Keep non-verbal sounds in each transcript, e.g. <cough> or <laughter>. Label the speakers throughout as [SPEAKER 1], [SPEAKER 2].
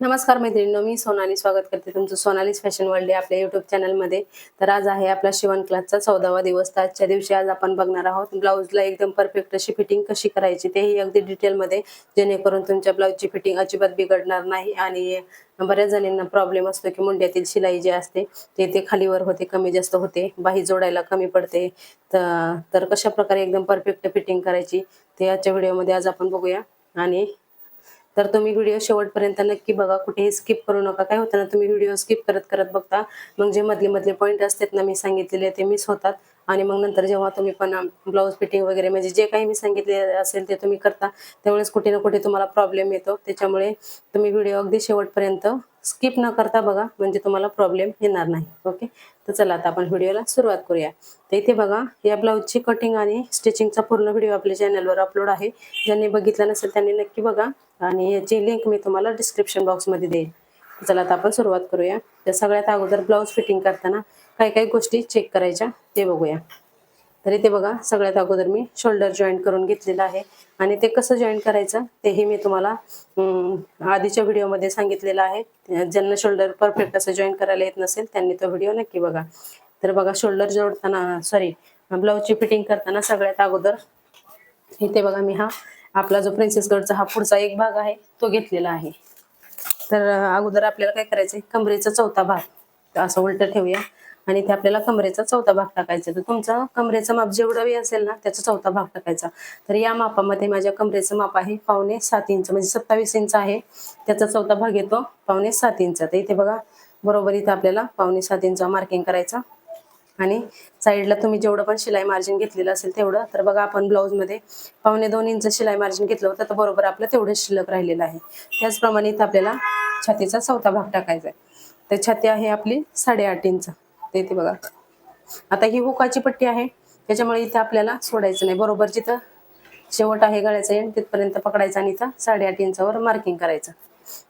[SPEAKER 1] नमस्कार मैत्रिणींनो मी सोनाली स्वागत करते तुमचं सोनालीस फॅशन वर्ल्ड आपल्या युट्यूब चॅनलमध्ये तर आज आहे आपला शिवण क्लासचा चौदावा दिवस. तर आजच्या दिवशी आज आपण बघणार आहोत ब्लाऊजला एकदम परफेक्ट अशी फिटिंग कशी करायची तेही अगदी डिटेलमध्ये जेणेकरून तुमच्या ब्लाऊजची फिटिंग अजिबात बिघडणार नाही आणि बऱ्याच जणींना प्रॉब्लेम असतो की मुंड्यातील शिलाई जी असते ते ते खालीवर होते कमी जास्त होते बाही जोडायला कमी पडते. तर तर कशा प्रकारे एकदम परफेक्ट फिटिंग करायची ते आजच्या व्हिडिओमध्ये आज आपण बघूया. आणि तर तुम्ही व्हिडिओ शेवटपर्यंत नक्की बघा. कुठेही स्किप करू नका. काय होतं ना तुम्ही व्हिडिओ स्किप करत करत बघता. मग जे मधले मधले पॉईंट असतात ना मी सांगितलेले ते मिस होतात. आणि मग नंतर जेव्हा तुम्ही पण ब्लाऊज फिटिंग वगैरे म्हणजे जे काही मी सांगितले असेल ते तुम्ही करता. त्यावेळेस कुठे ना कुठे तुम्हाला प्रॉब्लेम येतो. त्याच्यामुळे तुम्ही व्हिडिओ अगदी शेवटपर्यंत स्किप न करता बघा. म्हणजे तुम्हाला प्रॉब्लेम येणार नाही. ओके तर चला आता आपण व्हिडिओला सुरुवात करूया. तर इथे बघा या ब्लाऊजची कटिंग आणि स्टिचिंगचा पूर्ण व्हिडिओ आपल्या चॅनलवर अपलोड आहे. ज्यांनी बघितला नसेल त्यांनी नक्की बघा. आणि याची लिंक मी तुम्हाला डिस्क्रिप्शन बॉक्समध्ये देईन चला आता आपण सुरुवात करूया. तर सगळ्यात अगोदर ब्लाऊज फिटिंग करताना काही काही गोष्टी चेक करायच्या ते बघूया. तर इथे बघा सगळ्यात अगोदर मी शोल्डर जॉईंट करून घेतलेलं आहे. आणि ते कसं जॉईन करायचं तेही मी तुम्हाला आधीच्या व्हिडिओमध्ये सांगितलेलं आहे. ज्यांना शोल्डर परफेक्ट असं जॉईन करायला येत नसेल त्यांनी तो व्हिडिओ नक्की बघा. तर बघा शोल्डर जोडताना सॉरी ब्लाऊजची फिटिंग करताना सगळ्यात अगोदर इथे बघा मी हा आपला जो प्रिन्सेस हा पुढचा एक भाग आहे तो घेतलेला आहे. तर अगोदर आपल्याला काय करायचंय? कमरेचा चौथा भाग. असं उलट ठेवूया. आणि ते आपल्याला कमरेचा चौथा भाग टाकायचा. तर तुमचा कमरेचं माप जेवढं बी असेल ना त्याचा चौथा भाग टाकायचा. तर या मापामध्ये माझ्या कमरेचं माप आहे पावणे सात इंच. म्हणजे सत्तावीस इंच आहे. त्याचा चौथा भाग येतो पावणे सात इंच. तर इथे बघा बरोबर इथं आपल्याला पावणे सात इंच मार्किंग करायचा. आणि साईडला तुम्ही जेवढं पण शिलाई मार्जिन घेतलेलं असेल तेवढं. तर बघा आपण ब्लाऊजमध्ये पावणे दोन इंच शिलाई मार्जिन घेतलं होतं तर बरोबर आपलं तेवढंच शिल्लक राहिलेलं आहे. त्याचप्रमाणे इथं आपल्याला छातीचा चौथा भाग टाकायचा आहे. तर छाती आहे आपली साडेआठ इंच. ते इथे बघा. आता ही हुकाची पट्टी आहे. त्याच्यामुळे इथं आपल्याला सोडायचं नाही. बरोबर जिथं शेवट आहे गळ्याचा एंड तिथपर्यंत पकडायचं आणि इथं साडेआठ इंचावर मार्किंग करायचं.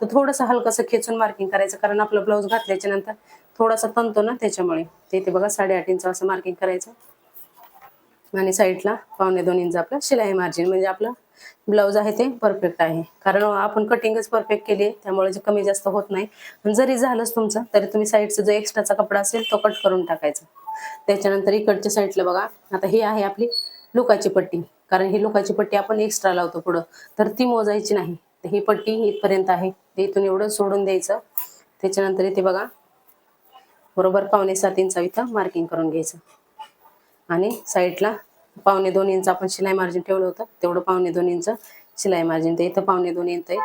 [SPEAKER 1] तर थोडंसं हलकंसं खेचून मार्किंग करायचं कारण आपलं ब्लाऊज घातल्याच्या नंतर थोडासा तणतो ना त्याच्यामुळे. ते इथे बघा साडेआठ इंच असं मार्किंग करायचं. आणि साईडला पावणे दोन इंच आपलं शिलाई मार्जिन म्हणजे आपलं ब्लाऊज आहे ते परफेक्ट आहे. कारण आपण कटिंगच परफेक्ट केली आहे त्यामुळे जे कमी जास्त होत नाही. जरी झालंच तुमचं तरी तुम्ही साईडचा जो एक्स्ट्राचा कपडा असेल तो कट करून टाकायचा. त्याच्यानंतर इकडच्या साईडला बघा. आता ही आहे आपली लुकाची पट्टी. कारण ही लुकाची पट्टी आपण एक्स्ट्रा लावतो पुढं. तर ती मोजायची नाही. तर ही पट्टी इथपर्यंत आहे. ते इथून एवढं सोडून द्यायचं. त्याच्यानंतर इथे बघा. बरोबर पावणे सात इंचा इथं मार्किंग करून घ्यायचं. आणि साईडला पावणे दोन इंच आपण शिलाई मार्जिन ठेवलं होतं तेवढं पावणे दोन इंच शिलाई मार्जिन ते इथं पावणे दोन इंच आहे.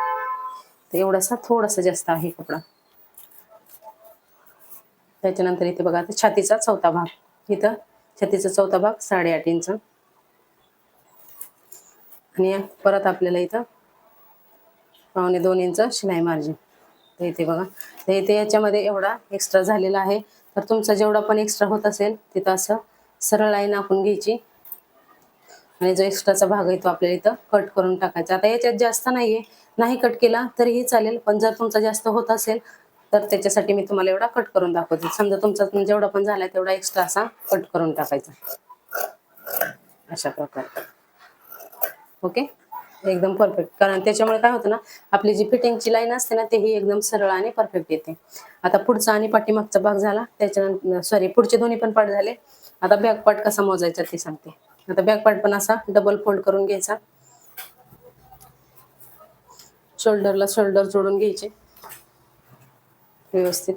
[SPEAKER 1] तर एवढासा थोडासा जास्त आहे कपडा. त्याच्यानंतर इथे बघा आता छातीचा चौथा भाग. इथं छातीचा चौथा भाग साडेआठ इंच. आणि परत आपल्याला इथं पावणे दोन इंच शिलाई मार्जिन तर इथे बघा. तर इथे याच्यामध्ये एवढा एक्स्ट्रा झालेला आहे. तर तुमचा जेवढा पण एक्स्ट्रा होत असेल तिथं असं सरळ लाईन आपण घ्यायची. आणि जो एक्स्ट्राचा भाग आहे तो आपल्याला इथं कट करून टाकायचा. आता याच्यात जास्त नाहीये. नाही कट केला तरीही चालेल. पण जर तुमचा जास्त होत असेल तर त्याच्यासाठी मी तुम्हाला एवढा कट करून दाखवते. समजा तुमचा जेवढा पण झाला तेवढा एक्स्ट्रा असा कट करून टाकायचा. अशा प्रकारे. ओके एकदम परफेक्ट कारण त्याच्यामुळे काय होतं ना आपली जी फिटिंगची लाईन असते ना तेही एकदम सरळ आणि परफेक्ट येते. आता पुढचा आणि पाठीमागचा भाग झाला त्याच्यानंतर सॉरी पुढचे दोन्ही पण पार्ट झाले. आता बॅक पार्ट कसा मोजायचा ते सांगते. आता बॅक पार्ट पण असा डबल फोल्ड करून घ्यायचा. शोल्डरला शोल्डर जोडून घ्यायचे. व्यवस्थित.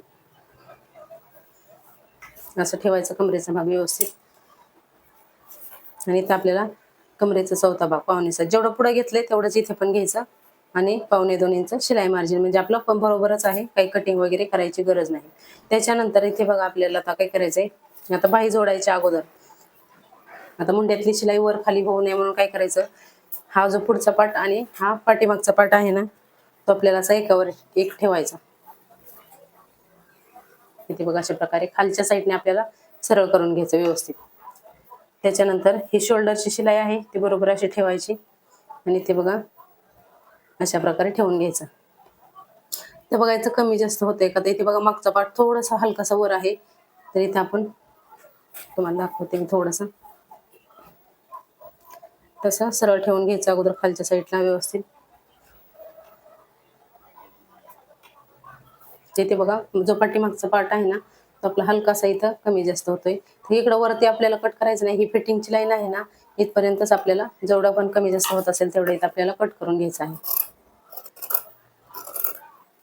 [SPEAKER 1] असं ठेवायचं कमरेचा भाग व्यवस्थित. आणि इथं आपल्याला कमरेचा चौथा भाग पावणेचा जेवढं पुढे घेतलंय तेवढंच इथे पण घ्यायचं. आणि पावणे दोन इंच शिलाई मार्जिन म्हणजे आपलं पण बरोबरच आहे. काही कटिंग वगैरे करायची गरज नाही. त्याच्यानंतर इथे बघा आपल्याला आता काय करायचंय. आता बाही जोडायच्या अगोदर. आता मुंड्यातली शिलाई वर खाली होऊ नये म्हणून काय करायचं? हा जो पुढचा पाट आणि हा पाठीमागचा पाट आहे ना तो आपल्याला असा एकावर एक ठेवायचा. इथे बघा अशा प्रकारे खालच्या साईडने आपल्याला सरळ करून घ्यायचं व्यवस्थित. त्याच्यानंतर ही शोल्डरची शिलाई आहे ती बरोबर अशी ठेवायची. आणि ते बघा अशा प्रकारे ठेवून घ्यायचं. तर बघायचं कमी जास्त होतंय का? तर इथे बघा मागचा पार्ट थोडासा हलकासा वर आहे. तर इथे आपण तुम्हाला दाखवते मी थोडासा. तसा सरळ ठेवून घ्यायचा अगोदर खालच्या साईडला व्यवस्थित. इथे बघा जो पाठीमागचा पार्ट आहे ना आपला हलकासा इथं कमी जास्त होतोय. इकडं वरती आपल्याला कट करायचं नाही. ही फिटिंगची लाईन आहे ना इथपर्यंतच आपल्याला जेवढं पण कमी जास्त होत असेल तेवढं इथं आपल्याला कट करून घ्यायचं आहे.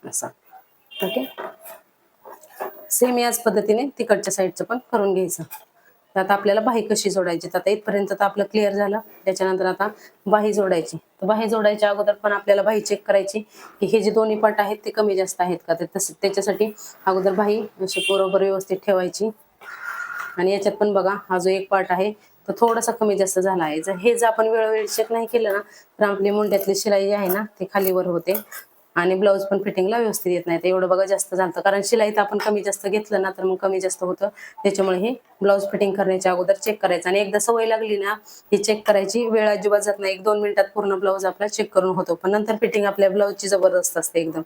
[SPEAKER 1] असा. ओके सेम याच पद्धतीने तिकडच्या साईडचं पण करून घ्यायचं. तर आता आपल्याला बाही कशी जोडायची? तर आता इथपर्यंत तर आपलं क्लिअर झालं. त्याच्यानंतर आता बाही जोडायची. तर बाही जोडायच्या अगोदर पण आपल्याला बाही चेक करायची. की हे जे दोन्ही पार्ट आहेत ते कमी जास्त आहेत का? तर तसं त्याच्यासाठी अगोदर बाही अशी बरोबर व्यवस्थित ठेवायची. आणि याच्यात पण बघा हा जो एक पार्ट आहे तो थोडासा कमी जास्त झाला आहे. जर हे जर आपण वेळोवेळी चेक नाही केलं ना तर आपली मुंड्यातली शिलाई जी आहे ना ती खालीवर होते. आणि ब्लाऊज पण फिटिंगला व्यवस्थित येत नाही. तर एवढं बघा जास्त झालं कारण शिलाईत आपण कमी जास्त घेतलं ना तर मग कमी जास्त होतं. त्याच्यामुळे हे ब्लाऊज फिटिंग करण्याच्या अगोदर चेक करायचं. आणि एकदा सवय लागली ना ही चेक करायची. वेळ अजिबात जात नाही. एक दोन मिनिटात पूर्ण ब्लाऊज आपला चेक करून होतो. पण नंतर फिटिंग आपल्या ब्लाऊजची जबरदस्त असते एकदम.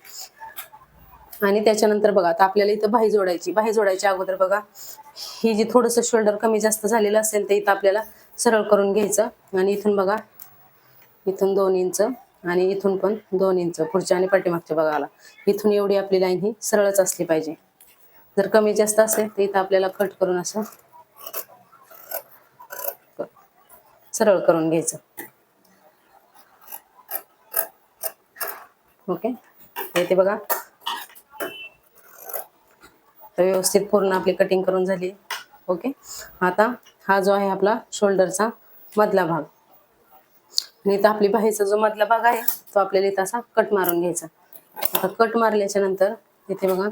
[SPEAKER 1] आणि त्याच्यानंतर बघा आता आपल्याला इथं बाही जोडायची. बाही जोडायच्या अगोदर बघा ही जी थोडंसं शोल्डर कमी जास्त झालेलं असेल ते इथं आपल्याला सरळ करून घ्यायचं. आणि इथून बघा इथून दोन इंच. आणि इथून पण दोन इंच पुढच्या आणि पाठीमागच्या बघायला. इथून एवढी आपली लाईन ही सरळच असली पाहिजे. जर कमी जास्त असेल तर इथं आपल्याला कट करून असं सरळ करून घ्यायचं. ओके? येते बघा. तर व्यवस्थित पूर्ण आपली कटिंग करून झाली. ओके? आता हा जो आहे आपला शोल्डरचा मधला भाग. आणि इथं आपली बाहेरचा जो मधला भाग आहे तो आपल्याला इथं असा कट मारून घ्यायचा. आता कट मारल्याच्या नंतर इथे बघा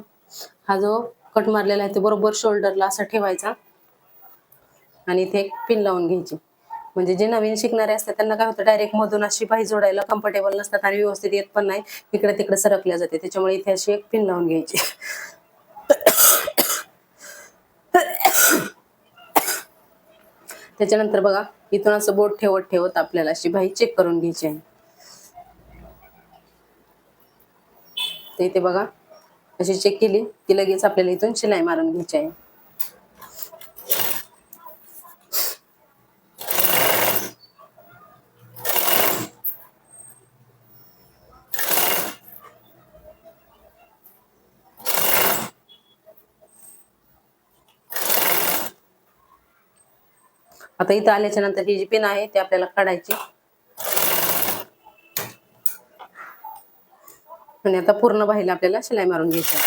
[SPEAKER 1] हा जो कट मारलेला आहे तो बरोबर शोल्डरला असा ठेवायचा. आणि इथे एक पिन लावून घ्यायची. म्हणजे जे नवीन शिकणारे असतात त्यांना काय होतं डायरेक्ट मधून अशी बाही जोडायला कम्फर्टेबल नसतात आणि व्यवस्थित येत पण नाही. इकडे तिकडे सरकल्या जाते. त्याच्यामुळे इथे अशी एक पिन लावून घ्यायची. त्याच्यानंतर बघा इथून असं बोट ठेवत ठेवत आपल्याला अशी चेक करून घ्यायची आहे. ते इथे बघा अशी चेक केली की लगेच आपल्याला इथून शिलाई मारून घ्यायची आहे. आता इथं आल्याच्यानंतर ही जी पिन आहे ती आपल्याला काढायची. आणि आता पूर्ण बाहीला आपल्याला शिलाई मारून घ्यायची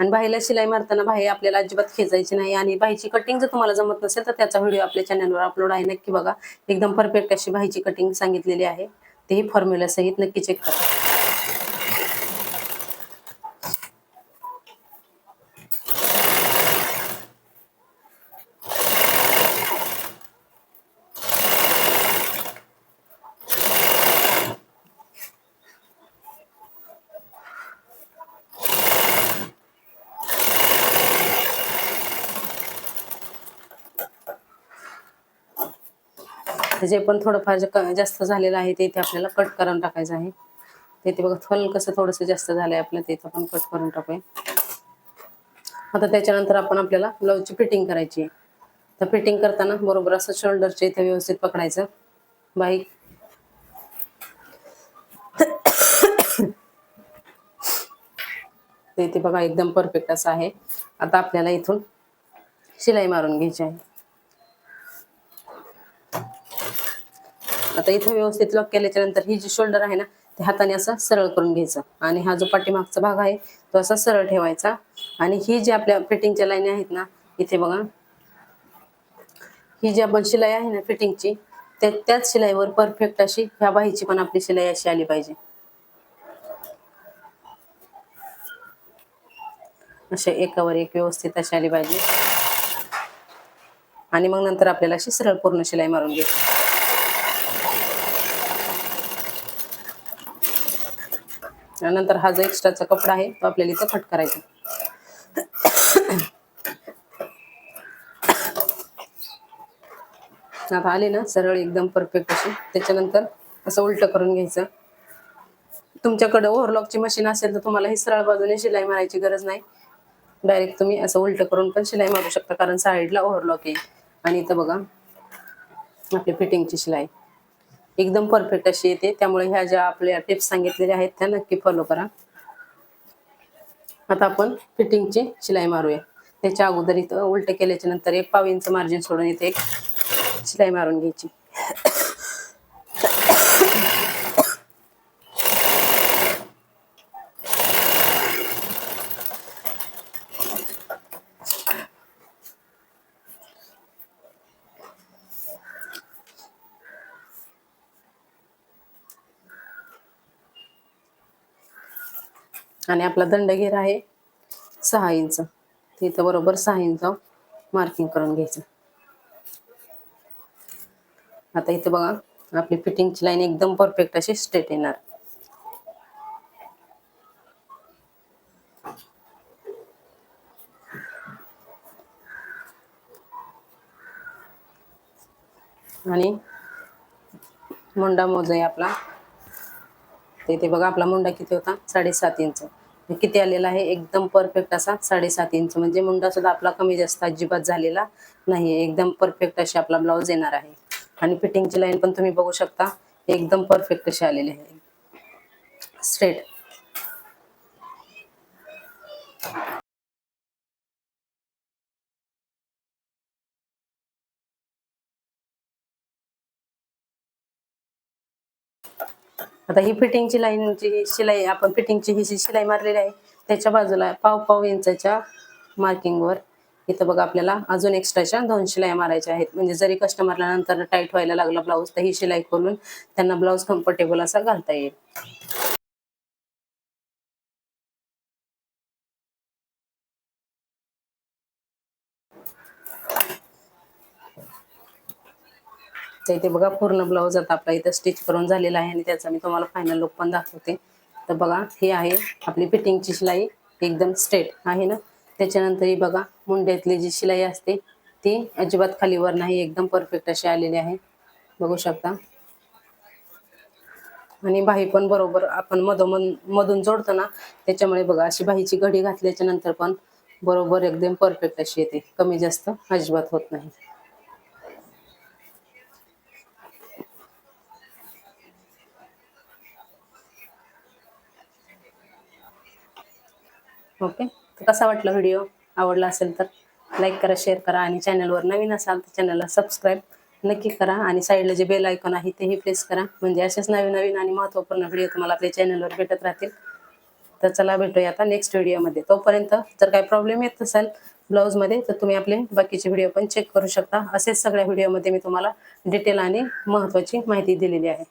[SPEAKER 1] आणि बाहीला शिलाई मारताना बाही आपल्याला अजिबात खेचायची नाही. आणि बाहीची कटिंग जर तुम्हाला जमत नसेल तर त्याचा व्हिडिओ आपल्या चॅनलवर अपलोड आहे. नक्की बघा. एकदम परफेक्ट अशी बाहीची कटिंग सांगितलेली आहे. तेही फॉर्म्युला सहित नक्की चेक करा. जे पण थोडंफार जे जास्त झालेलं आहे ते इथे आपल्याला कट करून टाकायचं आहे. तिथे बघा फल कसं थोडंसं जास्त झालंय आपलं ते पण कट करून टाकूया. आता त्याच्यानंतर आपण आपल्याला ब्लाऊजची फिटिंग करायची आहे. तर फिटिंग करताना बरोबर असं शोल्डरचे इथे व्यवस्थित पकडायचं. बाईक <coughs> ते इथे बघा एकदम परफेक्ट असं आहे. आता आपल्याला इथून शिलाई मारून घ्यायची आहे. आता इथे व्यवस्थित लॉक केल्याच्यानंतर ही जी शोल्डर आहे ना ते हाताने असं सरळ करून घ्यायचं. आणि हा जो पाठीमागचा भाग आहे तो असा सरळ ठेवायचा. आणि ही जी आपल्या फिटिंगच्या लाईनी आहेत ना इथे बघा. ही जी आपण शिलाई आहे ना फिटिंगची त्या त्याच शिलाईवर परफेक्ट अशी ह्या बाहीची पण आपली शिलाई अशी आली पाहिजे. असे एकावर एक व्यवस्थित अशी आली पाहिजे. आणि मग नंतर आपल्याला अशी सरळ पूर्ण शिलाई मारून घ्यायची. त्यानंतर हा जो एक्स्ट्राचा कपडा आहे तो आपल्याला इथं कट करायचा. आता आले ना सरळ एकदम परफेक्ट अशी. त्याच्यानंतर असं उलट करून घ्यायचं. तुमच्याकडे ओव्हरलॉकची मशीन असेल तर तुम्हाला ही सरळ बाजूने शिलाई मारायची गरज नाही. डायरेक्ट तुम्ही असं उलट करून पण शिलाई मारू शकता कारण साईडला ओव्हरलॉक आहे. आणि इथं बघा आपली फिटिंगची शिलाई. एकदम परफेक्ट अशी येते. त्यामुळे ह्या ज्या आपल्या टिप्स सांगितलेल्या आहेत त्या नक्की फॉलो करा. आता आपण फिटिंगची शिलाई मारूया. त्याच्या अगोदर इथं उलट केल्याच्यानंतर एक पाव इंच मार्जिन सोडून इथे एक शिलाई मारून घ्यायची. आणि आपला दंडगेर आहे सहा इंच. तिथं बरोबर सहा इंच मार्किंग करून घ्यायचं. आता इथे बघा आपली फिटिंगची लाईन एकदम परफेक्ट अशी स्ट्रेट येणार. आणि मुंडा मोज आपला. तर इथे बघा आपला मुंडा किती होता? साडेसात इंच. किती आलेला आहे? एकदम परफेक्ट असा साडेसात इंच. म्हणजे मुंडा सुद्धा आपला कमी जास्त अजिबात झालेला नाही एकदम परफेक्ट अशी आपला ब्लाऊज येणार आहे. आणि फिटिंगची लाईन पण तुम्ही बघू शकता. एकदम परफेक्ट अशी आलेली आहे. स्ट्रेट आता ही फिटिंगची लाईनची शिलाई आपण फिटिंगची ही जी शिलाई मारलेली आहे त्याच्या बाजूला पाव पाव इंचाच्या मार्किंगवर इथं बघा आपल्याला अजून एक्स्ट्राच्या दोन शिलाई मारायच्या आहेत. म्हणजे जरी कस्टमरला नंतर टाईट व्हायला लागला ब्लाऊज तर ही शिलाई खोलून त्यांना ब्लाऊज कम्फर्टेबल असा घालता येईल. तर इथे बघा पूर्ण ब्लाऊज आता आपला इथं स्टिच करून झालेला आहे आणि त्याचा मी तुम्हाला फायनल लुक पण दाखवते. तर बघा हे आहे आपली फिटिंगची शिलाई एकदम स्ट्रेट आहे ना? त्याच्यानंतर ही बघा मुंड्यातली जी शिलाई असते ती अजिबात खालीवर नाही एकदम परफेक्ट अशी आलेली आहे. बघू शकता. आणि बाही पण बरोबर आपण मधोमध मधून जोडतो ना त्याच्यामुळे बघा अशी बाहीची घडी घातल्याच्या नंतर पण बरोबर एकदम परफेक्ट अशी येते. कमी जास्त अजिबात होत नाही. ओके? तर कसा वाटला व्हिडिओ आवडला असेल तर लाईक करा शेअर करा आणि चॅनलवर नवीन असाल तर चॅनलला सबस्क्राईब नक्की करा आणि साईडला जे बेल आयकॉन आहे तेही प्रेस करा. म्हणजे असेच नवीन नवीन आणि महत्त्वपूर्ण व्हिडिओ तुम्हाला आपल्या चॅनलवर भेटत राहतील. तर चला भेटूया आता नेक्स्ट व्हिडिओमध्ये तोपर्यंत जर काही प्रॉब्लेम येत असेल ब्लाऊजमध्ये तर तुम्ही आपले बाकीचे व्हिडिओ पण चेक करू शकता. असेच सगळ्या व्हिडिओमध्ये मी तुम्हाला डिटेल आणि महत्त्वाची माहिती दिलेली आहे.